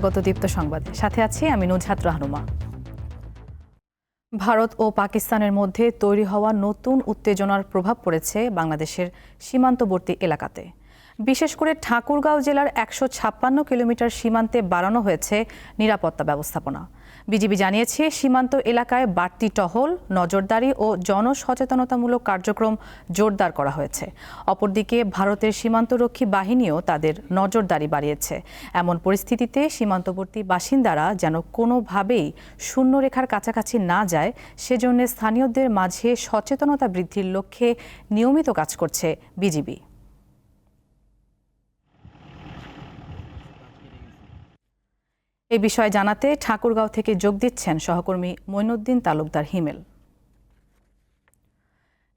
স্বাগত দীপ্ত সংবাদে। সাথে আছি আমি নুজহাত রাহনুমা। ভারত ও পাকিস্তানের মধ্যে তৈরি হওয়া নতুন উত্তেজনার প্রভাব পড়েছে বাংলাদেশের সীমান্তবর্তী এলাকাতে। বিশেষ করে ঠাকুরগাঁও জেলার একশো ছাপ্পান্ন কিলোমিটার সীমান্তে বাড়ানো হয়েছে নিরাপত্তা ব্যবস্থাপনা। বিজিবি জানিয়েছে, সীমান্ত এলাকায় বাড়তি টহল, নজরদারি ও জনসচেতনতামূলক কার্যক্রম জোরদার করা হয়েছে। অপরদিকে ভারতের সীমান্তরক্ষী বাহিনীও তাদের নজরদারি বাড়িয়েছে। এমন পরিস্থিতিতে সীমান্তবর্তী বাসিন্দারা যেন কোনোভাবেই শূন্যরেখার কাছাকাছি না যায়, সেজন্য স্থানীয়দের মাঝে সচেতনতা বৃদ্ধির লক্ষ্যে নিয়মিত কাজ করছে বিজিবি। এ বিষয়ে জানাতে ঠাকুরগাঁও থেকে যোগ দিচ্ছেন সহকর্মী মইনুদ্দিন তালুকদার হিমেল।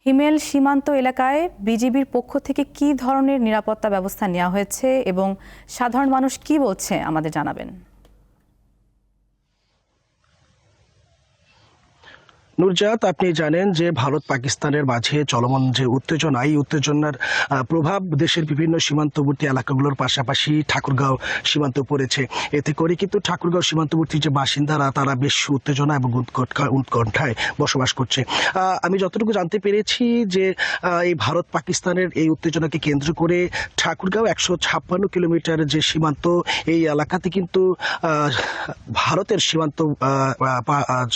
হিমেল, সীমান্ত এলাকায় বিজিবির পক্ষ থেকে কি ধরনের নিরাপত্তা ব্যবস্থা নেওয়া হয়েছে এবং সাধারণ মানুষ কি বলছে আমাদের জানাবেন। নুরজাত, আপনি জানেন যে ভারত পাকিস্তানের মাঝে চলমান যে উত্তেজনা, এই উত্তেজনার প্রভাব দেশের বিভিন্ন সীমান্তবর্তী এলাকাগুলোর পাশাপাশি ঠাকুরগাঁও সীমান্ত পড়েছে। এতে করে কিন্তু ঠাকুরগাঁও সীমান্তবর্তী যে বাসিন্দারা, তারা বেশ উত্তেজনা এবং উৎকণ্ঠায় বসবাস করছে। আমি যতটুকু জানতে পেরেছি যে এই ভারত পাকিস্তানের এই উত্তেজনাকে কেন্দ্র করে ঠাকুরগাঁও একশো ছাপ্পান্ন কিলোমিটার যে সীমান্ত, এই এলাকাতে কিন্তু ভারতের সীমান্ত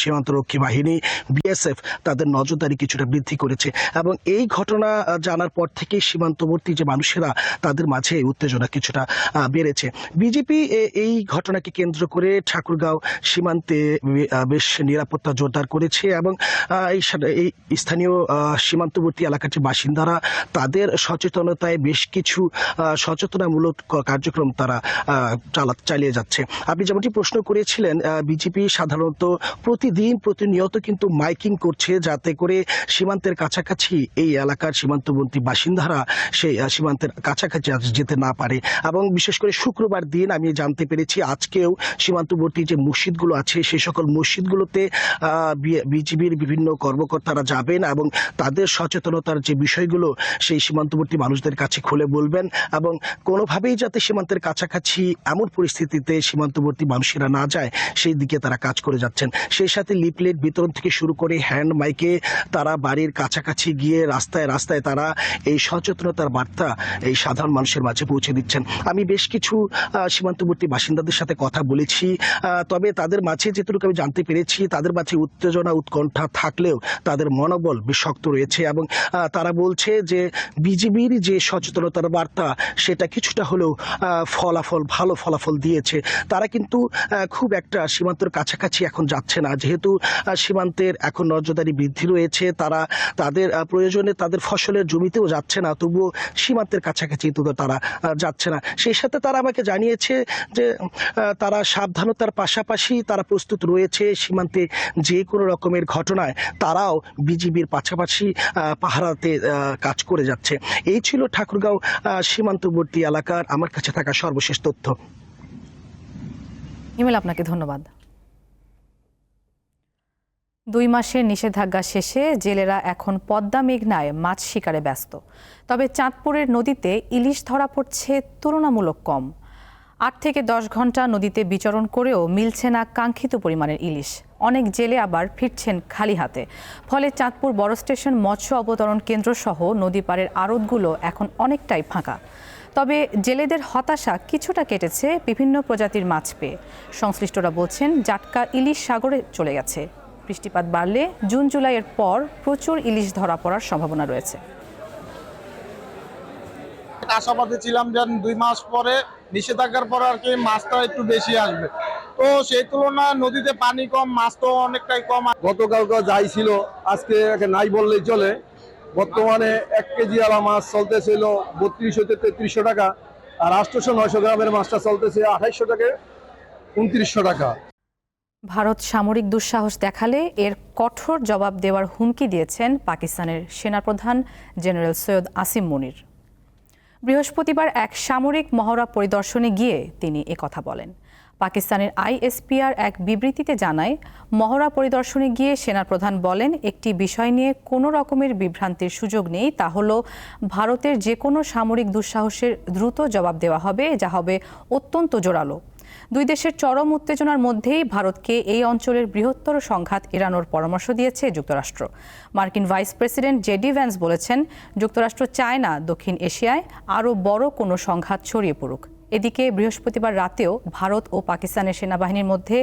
সীমান্তরক্ষী বাহিনী বিএসএফ তাদের নজরদারি কিছুটা বৃদ্ধি করেছে এবং এই ঘটনা জানার পর থেকেই সীমান্তবর্তী যে মানুষেরা তাদের মাঝে উত্তেজনা কিছুটা বেড়েছে। বিজেপি এই ঘটনাকে কেন্দ্র করে ঠাকুরগাঁও সীমান্তে বেশ নিরাপত্তা জোরদার করেছে এবং এই এই স্থানীয় সীমান্তবর্তী এলাকার যে বাসিন্দারা তাদের সচেতনতায় বেশ কিছু সচেতনামূলক কার্যক্রম তারা চালা- চালিয়ে যাচ্ছে। আপনি যেমনটি প্রশ্ন করেছিলেন বিজেপি সাধারণত প্রতিদিন প্রতিনিয়ত কিন্তু মাইকিং করছে যাতে করে সীমান্তের কাছাকাছি এই এলাকার সীমান্তবর্তী বাসিন্দারা সেই সীমান্তের কাছাকাছি যেতে না পারে। এবং বিশেষ করে শুক্রবার দিন আমি জানতে পেরেছি, আজকেও সীমান্তবর্তী যে মসজিদগুলো আছে সেই সকল মসজিদগুলোতে বিজিবির বিভিন্ন কর্মকর্তারা যাবেন এবং তাদের সচেতনতার যে বিষয়গুলো, সেই সীমান্তবর্তী মানুষদের কাছে খুলে বলবেন এবং কোনোভাবেই যাতে সীমান্তের কাছাকাছি এমন পরিস্থিতিতে সীমান্তবর্তী মানুষেরা না যায়, সেই দিকে তারা কাজ করে যাচ্ছেন। সেই সাথে লিপলেট বিতরণ থেকে শুরু করে হ্যান্ড মাইকে তারা বাড়ির কাছাকাছি গিয়ে রাস্তায় রাস্তায় তারা এই সচেতনতার বার্তা এই সাধারণ মানুষের মাঝে পৌঁছে দিচ্ছেন। আমি বেশ কিছু সীমান্তবর্তী বাসিন্দাদের সাথে কথা বলেছি। তবে তাদের মাঝে যেটুকু আমি জানতে পেরেছি, তাদের মাঝে উত্তেজনা, উৎকণ্ঠা থাকলেও তাদের মনোবল বেশ শক্ত রয়েছে এবং তারা বলছে যে বিজিবির যে সচেতনতার বার্তা সেটা কিছুটা হলেও ফলাফল, ভালো ফলাফল দিয়েছে। তারা কিন্তু খুব একটা সীমান্তের কাছাকাছি এখন যাচ্ছে না। যেহেতু সীমান্তের এখন নজরদারি বৃদ্ধি রয়েছে, তারা তাদের প্রয়োজনে তাদের ফসলের জমিতেও যাচ্ছে না, তবুও সীমান্তের কাছাকাছি তো তারা যাচ্ছে না। সেই সাথে তারা আমাকে জানিয়েছে যে তারা সাবধানতার পাশাপাশি তারা প্রস্তুত রয়েছে সীমান্তে যে কোনো রকমের ঘটনায়। তারাও বিজিবির পাশাপাশি পাহারাতে কাজ করে যাচ্ছে। এই ছিল ঠাকুরগাঁও সীমান্তবর্তী এলাকার আমার কাছে থাকা সর্বশেষ তথ্য। হিমেল আপনাকে ধন্যবাদ। দুই মাসের নিষেধাজ্ঞা শেষে জেলেরা এখন পদ্মা মেঘনায় মাছ শিকারে ব্যস্ত। তবে চাঁদপুরের নদীতে ইলিশ ধরা পড়ছে তুলনামূলক কম। আট থেকে দশ ঘণ্টা নদীতে বিচরণ করেও মিলছে না কাঙ্ক্ষিত পরিমাণের ইলিশ। অনেক জেলে আবার ফিরছেন খালি হাতে। ফলে চাঁদপুর বড় স্টেশন মৎস্য অবতরণ কেন্দ্র সহ নদী পাড়ের আড়তগুলো এখন অনেকটাই ফাঁকা। তবে জেলেদের হতাশা কিছুটা কেটেছে বিভিন্ন প্রজাতির মাছ পেয়ে। সংশ্লিষ্টরা বলছেন, জাটকা ইলিশ সাগরে চলে গেছে। বৃষ্টিপাত বাড়লে জুন জুলাইয়ের পর প্রচুর ইলিশ ধরা পড়ার সম্ভাবনা রয়েছে। আশাবাদী ছিলাম যে দুই মাস পরে নিষেধাজ্ঞার পরে আর কি মাছটা একটু বেশি আসবে। তো সেই তুলনায় নদীতে পানি কম মাছ তো অনেকটাই কম। গতকালকে যাই ছিল আজকে নাই বললেই চলে। বর্তমানে এক কেজি আলা মাছ চলতেছিল বত্রিশশো থেকে তেত্রিশশো টাকা আর আটশোশো নয়শো গ্রামের মাছটা চলতেছে আঠাইশশো টাকা উনত্রিশশো টাকা। ভারত সামরিক দুঃসাহস দেখালে এর কঠোর জবাব দেওয়ার হুমকি দিয়েছেন পাকিস্তানের সেনাপ্রধান জেনারেল সৈয়দ আসিম মুনির। বৃহস্পতিবার এক সামরিক মহড়া পরিদর্শনে গিয়ে তিনি কথা বলেন। পাকিস্তানের আইএসপিআর এক বিবৃতিতে জানায়, মহড়া পরিদর্শনে গিয়ে সেনাপ্রধান বলেন, একটি বিষয় নিয়ে কোনো রকমের বিভ্রান্তির সুযোগ নেই। তা হল, ভারতের যে কোনো সামরিক দুঃসাহসের দ্রুত জবাব দেওয়া হবে। যা হবে অত্যন্ত জোরালো। দুই দেশের চরম উত্তেজনার মধ্যেই ভারতকে এই অঞ্চলের বৃহত্তর সংঘাত এড়ানোর পরামর্শ দিয়েছে যুক্তরাষ্ট্র। মার্কিন ভাইস প্রেসিডেন্ট জেডি ভ্যান্স বলেছেন, যুক্তরাষ্ট্র চায় না দক্ষিণ এশিয়ায় আরও বড় কোনো সংঘাত ছড়িয়ে পড়ুক। এদিকে বৃহস্পতিবার রাতেও ভারত ও পাকিস্তানের সেনাবাহিনীর মধ্যে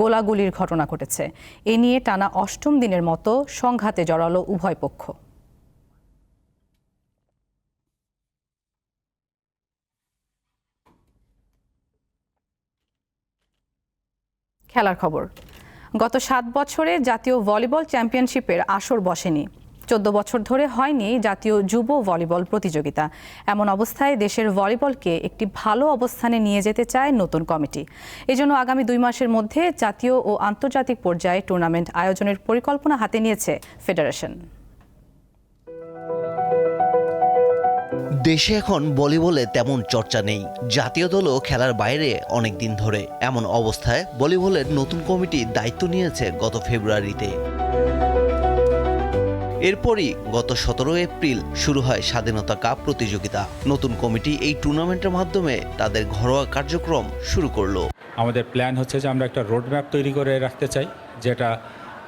গোলাগুলির ঘটনা ঘটেছে। এ নিয়ে টানা অষ্টম দিনের মতো সংঘাতে জড়ালো উভয় পক্ষ। খেলার খবর। গত সাত বছরে জাতীয় ভলিবল চ্যাম্পিয়নশিপের আসর বসেনি। চোদ্দ বছর ধরে হয়নি জাতীয় যুব ভলিবল প্রতিযোগিতা। এমন অবস্থায় দেশের ভলিবলকে একটি ভালো অবস্থানে নিয়ে যেতে চায় নতুন কমিটি। এজন্য আগামী দুই মাসের মধ্যে জাতীয় ও আন্তর্জাতিক পর্যায়ে টুর্নামেন্ট আয়োজনের পরিকল্পনা হাতে নিয়েছে ফেডারেশন। দেশে এখন ভলিবলে তেমন চর্চা নেই। জাতীয় দলও খেলার বাইরে অনেক দিন ধরে। এমন অবস্থায় ভলিবলের নতুন কমিটি দায়িত্ব নিয়েছে গত ফেব্রুয়ারিতে। এরপরই গত সতেরো এপ্রিল শুরু হয় স্বাধীনতা কাপ প্রতিযোগিতা। নতুন কমিটি এই টুর্নামেন্টের মাধ্যমে তাদের ঘরোয়া কার্যক্রম শুরু করল। আমাদের প্ল্যান হচ্ছে যে আমরা একটা রোডম্যাপ তৈরি করে রাখতে চাই, যেটা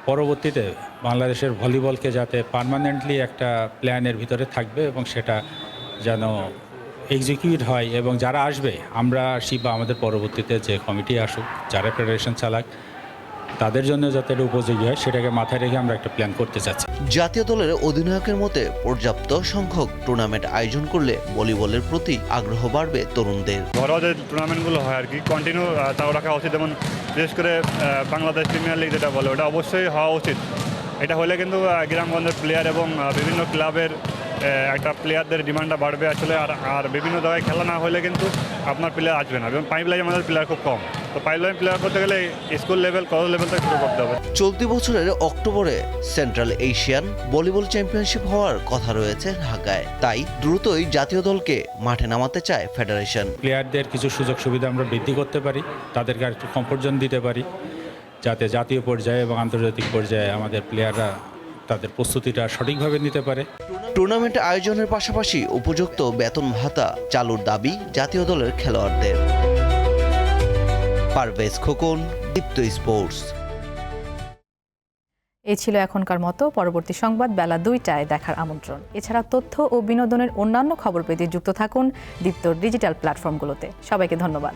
পরবর্তীতে বাংলাদেশের ভলিবলকে যাতে পার্মানেন্টলি একটা প্ল্যানের ভিতরে থাকবে এবং সেটা যেন এক্সিকিউট হয় এবং যারা আসবে আমরা আসি বা আমাদের পরবর্তীতে যে কমিটি আসুক যারা ফেডারেশন চালাক তাদের জন্য যাতে এটা উপযোগী হয় সেটাকে মাথায় রেখে আমরা একটা প্ল্যান করতে চাচ্ছি। জাতীয় দলের অধিনায়কের মতে পর্যাপ্ত সংখ্যক টুর্নামেন্ট আয়োজন করলে ভলিবলের প্রতি আগ্রহ বাড়বে তরুণদের। ঘরোয়া যে টুর্নামেন্টগুলো হয় আর কি কন্টিনিউ তাও রাখা উচিত। যেমন বিশেষ করে বাংলাদেশ প্রিমিয়ার লিগ যেটা বলে ওটা অবশ্যই হওয়া উচিত। এটা হলে কিন্তু গ্রামগঞ্জের প্লেয়ার এবং বিভিন্ন ক্লাবের একটা প্লেয়ারদের ডিমান্ডটা বাড়বে আসলে আর আর বিভিন্ন জায়গায় খেলা না হলে কিন্তু আপনার প্লেয়ার আসবে না। এবং পাইপ লাইন আমাদের প্লেয়ার খুব কম। তো পাইপ লাইন প্লেয়ার করতে গেলে স্কুল লেভেল কলেজ লেভেল থেকে শুরু করতে হবে। চলতি বছরের অক্টোবরে সেন্ট্রাল এশিয়ান ভলিবল চ্যাম্পিয়নশিপ হওয়ার কথা রয়েছে ঢাকায়। তাই দ্রুতই জাতীয় দলকে মাঠে নামাতে চায় ফেডারেশন প্লেয়ারদের কিছু সুযোগ সুবিধা আমরা বৃদ্ধি করতে পারি তাদেরকে একটু কমফোর্ট জোন দিতে পারি যাতে জাতীয় পর্যায়ে এবং আন্তর্জাতিক পর্যায়ে আমাদের প্লেয়াররা তাদের প্রস্তুতিটা সঠিকভাবে নিতে পারে। টুর্নামেন্ট আয়োজনের পাশাপাশি উপযুক্ত বেতন ভাতা চালুর দাবি জাতীয় দলের খেলোয়াড়দের। পারভেজ খোকন দীপ্ত স্পোর্টস। এ ছিল এখনকার মতো পরবর্তী সংবাদ বেলা দুইটায় দেখার আমন্ত্রণ। এছাড়া তথ্য ও বিনোদনের অন্যান্য খবর পেতে যুক্ত থাকুন দীপ্তর ডিজিটাল প্ল্যাটফর্মগুলোতে। সবাইকে ধন্যবাদ।